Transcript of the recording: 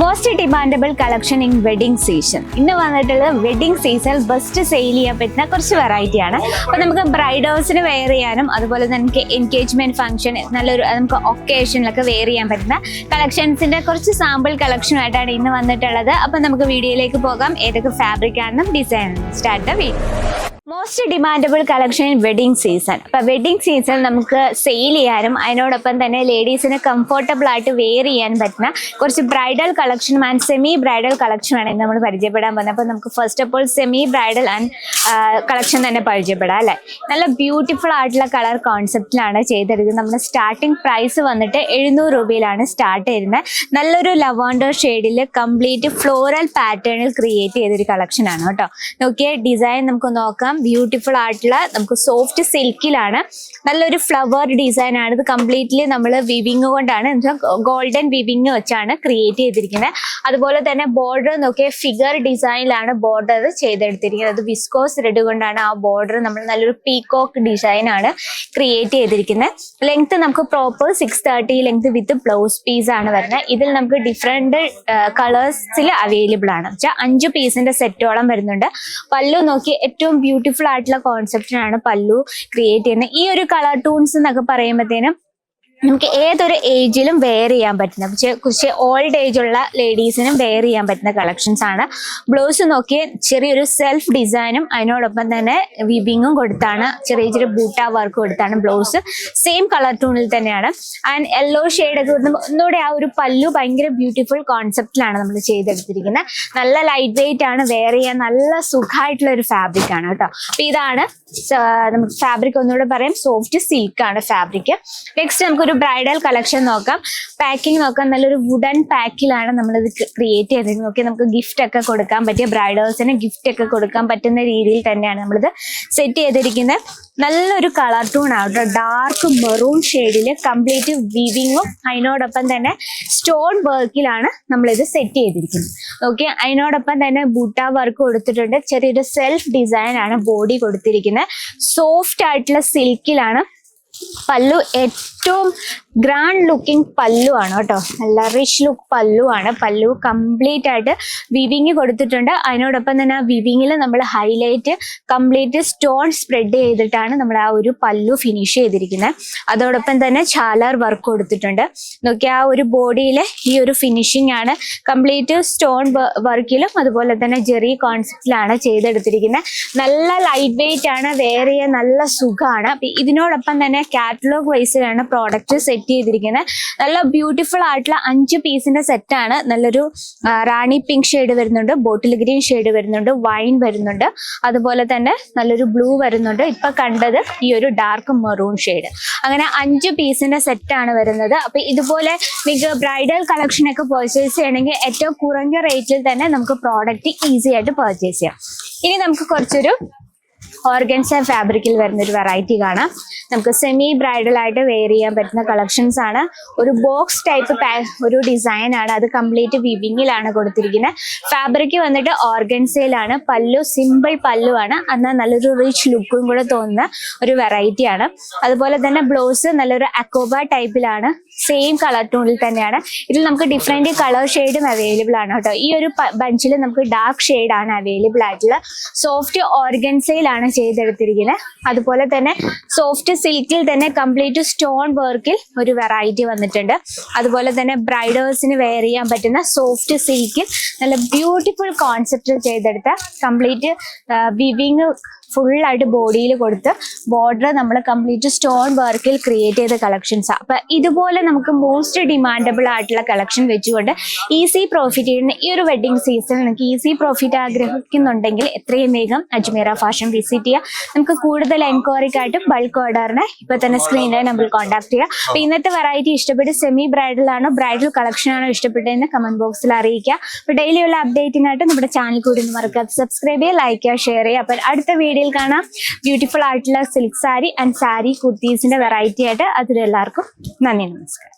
Most demandable collection in wedding season ഇന്ന് വന്നിട്ടുള്ളത് wedding season best sale ചെയ്യാൻ പറ്റുന്ന കുറച്ച് വെറൈറ്റി ആണ്. അപ്പോൾ നമുക്ക് ബ്രൈഡേഴ്സിന് വെയർ ചെയ്യാനും അതുപോലെ തന്നെ നമുക്ക് എൻഗേജ്മെന്റ് ഫംഗ്ഷൻ നല്ലൊരു നമുക്ക് ഒക്കേഷനിലൊക്കെ വെയർ ചെയ്യാൻ പറ്റുന്ന കളക്ഷൻസിന്റെ കുറച്ച് സാമ്പിൾ കളക്ഷനുമായിട്ടാണ് ഇന്ന് വന്നിട്ടുള്ളത്. അപ്പോൾ നമുക്ക് വീഡിയോയിലേക്ക് പോകാം. ഏതൊക്കെ ഫാബ്രിക് ആണെന്നും design start video most demandable collection wedding season അപ്പം വെഡിങ് സീസൺ നമുക്ക് സെയിൽ ചെയ്യാനും അതിനോടൊപ്പം തന്നെ ലേഡീസിന് കംഫർട്ടബിൾ ആയിട്ട് വെയർ ചെയ്യാൻ പറ്റുന്ന കുറച്ച് ബ്രൈഡൽ കളക്ഷനും ആൻഡ് സെമി ബ്രൈഡൽ കളക്ഷനാണ് ഇന്ന് നമ്മൾ പരിചയപ്പെടാൻ പോകുന്നത്. അപ്പോൾ നമുക്ക് first of all semi bridal and collection തന്നെ പരിചയപ്പെടാം അല്ലേ? നല്ല ബ്യൂട്ടിഫുൾ ആയിട്ടുള്ള കളർ കോൺസെപ്റ്റിലാണ് ചെയ്തെടുക്കുന്നത് നമ്മുടെ സ്റ്റാർട്ടിംഗ് പ്രൈസ് വന്നിട്ട് എഴുന്നൂറ് രൂപയിലാണ് സ്റ്റാർട്ട് ചെയ്യുന്നത്. നല്ലൊരു ലവാൻഡർ ഷെയ്ഡിൽ കംപ്ലീറ്റ് ഫ്ലോറൽ പാറ്റേണിൽ ക്രിയേറ്റ് ചെയ്തൊരു കളക്ഷനാണ് കേട്ടോ. നോക്കിയ ഡിസൈൻ നമുക്ക് നോക്കാം. ബ്യൂട്ടിഫുൾ ആയിട്ടുള്ള നമുക്ക് സോഫ്റ്റ് സിൽക്കിലാണ് നല്ലൊരു ഫ്ലവർ ഡിസൈൻ ആണ്. ഇത് കംപ്ലീറ്റ്ലി നമ്മൾ വിവിങ് കൊണ്ടാണ്. ഗോൾഡൻ വിവിങ് വെച്ചാണ് ക്രിയേറ്റ് ചെയ്തിരിക്കുന്നത് അതുപോലെ തന്നെ ബോർഡർ നോക്കിയ ഫിഗർ ഡിസൈനിലാണ് ബോർഡർ ചെയ്തെടുത്തിരിക്കുന്നത്. അത് വിസ്കോസ് റെഡ് കൊണ്ടാണ് ആ ബോർഡർ നമ്മൾ നല്ലൊരു പീകോക്ക് ഡിസൈൻ ആണ് ക്രിയേറ്റ് ചെയ്തിരിക്കുന്നത് ലെങ്ത് നമുക്ക് proper six thirty length with blouse piece ആണ് വരുന്നത് ഇതിൽ നമുക്ക് ഡിഫറെന്റ് കളേഴ്സിൽ അവൈലബിൾ ആണ്. വെച്ചാൽ അഞ്ച് പീസിന്റെ സെറ്റോളം വരുന്നുണ്ട്. പല്ലു നോക്കി ഏറ്റവും ബ്യൂട്ടിഫുൾ ആയിട്ടുള്ള കോൺസെപ്റ്റിനാണ് പല്ലു ക്രിയേറ്റ് ചെയ്യുന്നത്. ഈ ഒരു കളർ ടൂൺസ് എന്നൊക്കെ പറയുമ്പോഴത്തേനും നമുക്ക് ഏതൊരു ഏജിലും വെയർ ചെയ്യാൻ പറ്റുന്ന കുറച്ച് ഓൾഡ് ഏജ് ഉള്ള ലേഡീസിനും വെയർ ചെയ്യാൻ പറ്റുന്ന കളക്ഷൻസ് ആണ്. ബ്ലൗസ് നോക്കി ചെറിയൊരു സെൽഫ് ഡിസൈനും അതിനോടൊപ്പം തന്നെ വിബിങ്ങും കൊടുത്താണ്. ചെറിയ ചെറിയ ബൂട്ട വർക്ക് കൊടുത്താണ് ബ്ലൗസ് സെയിം കളർ ടൂണിൽ തന്നെയാണ്. ആൻഡ് യെല്ലോ ഷെയ്ഡ് ഒക്കെ ഒന്നുകൂടെ ആ ഒരു പല്ലു ഭയങ്കര ബ്യൂട്ടിഫുൾ കോൺസെപ്റ്റിലാണ് നമ്മൾ ചെയ്തെടുത്തിരിക്കുന്നത് നല്ല ലൈറ്റ് വെയിറ്റ് ആണ് വെയർ ചെയ്യാൻ നല്ല സുഖമായിട്ടുള്ള ഒരു ഫാബ്രിക് ആണ് കേട്ടോ. അപ്പൊ ഇതാണ് നമുക്ക് ഫാബ്രിക് ഒന്നുകൂടെ പറയാം. സോഫ്റ്റ് സിൽക്ക് ആണ് ഫാബ്രിക് നെക്സ്റ്റ് നമുക്കൊരു ബ്രൈഡൽ കളക്ഷൻ നോക്കാം. പാക്കിംഗ് നോക്കാം. നല്ലൊരു വുഡൻ പാക്കിലാണ് നമ്മളിത് ക്രിയേറ്റ് ചെയ്തിരിക്കുന്നത്. നോക്കി നമുക്ക് ഗിഫ്റ്റ് ഒക്കെ കൊടുക്കാൻ പറ്റിയ ബ്രൈഡേഴ്സിന് ഗിഫ്റ്റ് ഒക്കെ കൊടുക്കാൻ പറ്റുന്ന രീതിയിൽ തന്നെയാണ് നമ്മളിത് സെറ്റ് ചെയ്തിരിക്കുന്നത്. നല്ലൊരു കളർ ടൂൺ ആവട്ടെ ഡാർക്ക് മെറൂൺ ഷെയ്ഡിൽ കംപ്ലീറ്റ് വിവിങ്ങും അതിനോടൊപ്പം തന്നെ സ്റ്റോൺ വർക്കിലാണ് നമ്മളിത് സെറ്റ് ചെയ്തിരിക്കുന്നത്. ഓക്കെ അതിനോടൊപ്പം തന്നെ ബൂട്ട വർക്ക് കൊടുത്തിട്ടുണ്ട്. ചെറിയൊരു സെൽഫ് ഡിസൈൻ ആണ് ബോഡി കൊടുത്തിരിക്കുന്നത്. സോഫ്റ്റ് ആയിട്ടുള്ള സിൽക്കിലാണ് പല്ലു ഏറ്റവും ഗ്രാൻഡ് ലുക്കിംഗ് പല്ലു ആണ് കേട്ടോ. നല്ല റിച്ച് ലുക്ക് പല്ലു ആണ്. പല്ലു കംപ്ലീറ്റ് ആയിട്ട് വിവിങ് കൊടുത്തിട്ടുണ്ട്. അതിനോടൊപ്പം തന്നെ ആ വിവിങ്ങിൽ നമ്മൾ ഹൈലൈറ്റ് കംപ്ലീറ്റ് സ്റ്റോൺ സ്പ്രെഡ് ചെയ്തിട്ടാണ് നമ്മൾ ആ ഒരു പല്ലു ഫിനിഷ് ചെയ്തിരിക്കുന്നത് അതോടൊപ്പം തന്നെ ചാലാർ വർക്ക് കൊടുത്തിട്ടുണ്ട്. നോക്കിയാൽ ആ ഒരു ബോഡിയിലെ ഈ ഒരു ഫിനിഷിംഗ് ആണ് കംപ്ലീറ്റ് സ്റ്റോൺ വർക്കിലും അതുപോലെ തന്നെ ജെറി കോൺസെപ്റ്റിലാണ് ചെയ്തെടുത്തിരിക്കുന്നത് നല്ല ലൈറ്റ് വെയിറ്റ് ആണ് വേറെ നല്ല സുഖമാണ് ഇതിനോടൊപ്പം തന്നെ കാറ്റലോഗ് വൈസിലാണ് പ്രോഡക്റ്റ് സെറ്റ് ചെയ്തിരിക്കുന്നത് നല്ല ബ്യൂട്ടിഫുൾ ആയിട്ടുള്ള അഞ്ച് പീസിന്റെ സെറ്റാണ് നല്ലൊരു റാണി പിങ്ക് ഷെയ്ഡ് വരുന്നുണ്ട്. ബോട്ടിൽ ഗ്രീൻ ഷെയ്ഡ് വരുന്നുണ്ട്. വൈൻ വരുന്നുണ്ട്. അതുപോലെ തന്നെ നല്ലൊരു ബ്ലൂ വരുന്നുണ്ട്. ഇപ്പൊ കണ്ടത് ഈ ഒരു ഡാർക്ക് മെറൂൺ ഷെയ്ഡ് അങ്ങനെ അഞ്ച് പീസിന്റെ സെറ്റാണ് വരുന്നത്. അപ്പൊ ഇതുപോലെ നിങ്ങൾക്ക് ബ്രൈഡൽ കളക്ഷൻ ഒക്കെ പർച്ചേസ് ചെയ്യണമെങ്കിൽ ഏറ്റവും കുറഞ്ഞ റേറ്റിൽ തന്നെ നമുക്ക് പ്രോഡക്റ്റ് ഈസി ആയിട്ട് പർച്ചേസ് ചെയ്യാം. ഇനി നമുക്ക് കുറച്ചൊരു ഓർഗൻസ ഫാബ്രിക്കിൽ വരുന്ന ഒരു വെറൈറ്റി കാണാം. നമുക്ക് സെമി ബ്രൈഡൽ ആയിട്ട് വെയർ ചെയ്യാൻ പറ്റുന്ന കളക്ഷൻസ് ആണ്. ഒരു ബോക്സ് ടൈപ്പ് ഒരു ഡിസൈൻ ആണ്. അത് കംപ്ലീറ്റ് വിവിങ്ങിലാണ് കൊടുത്തിരിക്കുന്നത്. ഫാബ്രിക് വന്നിട്ട് ഓർഗൻസയിലാണ് പല്ലു സിമ്പിൾ പല്ലു ആണ്. എന്നാൽ നല്ലൊരു റിച്ച് ലുക്കും കൂടെ തോന്നുന്ന ഒരു വെറൈറ്റി ആണ്. അതുപോലെ തന്നെ ബ്ലൗസ് നല്ലൊരു അക്കോബ ടൈപ്പിലാണ് സെയിം കളർ ടൂണിൽ തന്നെയാണ്. ഇതിൽ നമുക്ക് ഡിഫറെന്റ് കളർ ഷെയ്ഡും അവൈലബിൾ ആണ് കേട്ടോ. ഈ ഒരു ബഞ്ചിൽ നമുക്ക് ഡാർക്ക് ഷെയ്ഡ് ആണ് അവൈലബിൾ ആയിട്ടുള്ള സോഫ്റ്റ് ഓർഗൻസയിലാണ് ചെയ്തെടുത്തിരിക്കുന്നത്. അതുപോലെ തന്നെ സോഫ്റ്റ് സിൽക്കിൽ തന്നെ കംപ്ലീറ്റ് സ്റ്റോൺ വർക്കിൽ ഒരു വെറൈറ്റി വന്നിട്ടുണ്ട്. അതുപോലെ തന്നെ ബ്രൈഡേഴ്സിന് വെയർ ചെയ്യാൻ പറ്റുന്ന സോഫ്റ്റ് സിൽക്കിൽ നല്ല ബ്യൂട്ടിഫുൾ കോൺസെപ്റ്റ് ചെയ്തെടുത്ത കംപ്ലീറ്റ് വിവിങ് ഫുള്ളായിട്ട് ബോഡിയിൽ കൊടുത്ത് ബോർഡർ നമ്മൾ കംപ്ലീറ്റ് സ്റ്റോൺ വർക്കിൽ ക്രിയേറ്റ് ചെയ്ത കളക്ഷൻസ് അപ്പൊ ഇതുപോലെ നമുക്ക് മോസ്റ്റ് ഡിമാൻഡബിൾ ആയിട്ടുള്ള കളക്ഷൻ വെച്ചുകൊണ്ട് ഈസി പ്രോഫിറ്റ് ചെയ്യുന്ന ഈ ഒരു വെഡിങ് സീസണിൽ നിങ്ങൾക്ക് ഈസി പ്രോഫിറ്റ് ആഗ്രഹിക്കുന്നുണ്ടെങ്കിൽ എത്രയും വേഗം അജ്മീറ ഫാഷൻ വിസിറ്റ് ചെയ്യുക. നമുക്ക് കൂടുതൽ എൻക്വയറിക്കായിട്ടും ബൾക്ക് ഓർഡറിന് ഇപ്പൊ തന്നെ സ്ക്രീനിലെ നമ്മൾ കോൺടാക്ട് ചെയ്യുക. അപ്പൊ ഇന്നത്തെ വെറൈറ്റി ഇഷ്ടപ്പെട്ട് സെമി ബ്രൈഡൽ ആണോ ബ്രൈഡൽ കളക്ഷൻ ആണോ ഇഷ്ടപ്പെട്ടതെന്ന് കമന്റ് ബോക്സിൽ അറിയിക്കുക. അപ്പൊ ഡെയിലി ഉള്ള അപ്ഡേറ്റിനായിട്ട് നമ്മുടെ ചാനൽ കൂടി ഒന്ന് മറക്കാതെ സബ്സ്ക്രൈബ് ചെയ്യുക ലൈക്ക് ചെയ്യുക ഷെയർ ചെയ്യുക. അപ്പൊ അടുത്ത വീഡിയോയിൽ കാണാം. ബ്യൂട്ടിഫുൾ ആയിട്ടുള്ള സിൽക്ക് സാരി ആൻഡ് സാരി കുർത്തീസിന്റെ വെറൈറ്റി ആയിട്ട് അതിലെല്ലാവർക്കും നന്ദി നമസ്കാരം.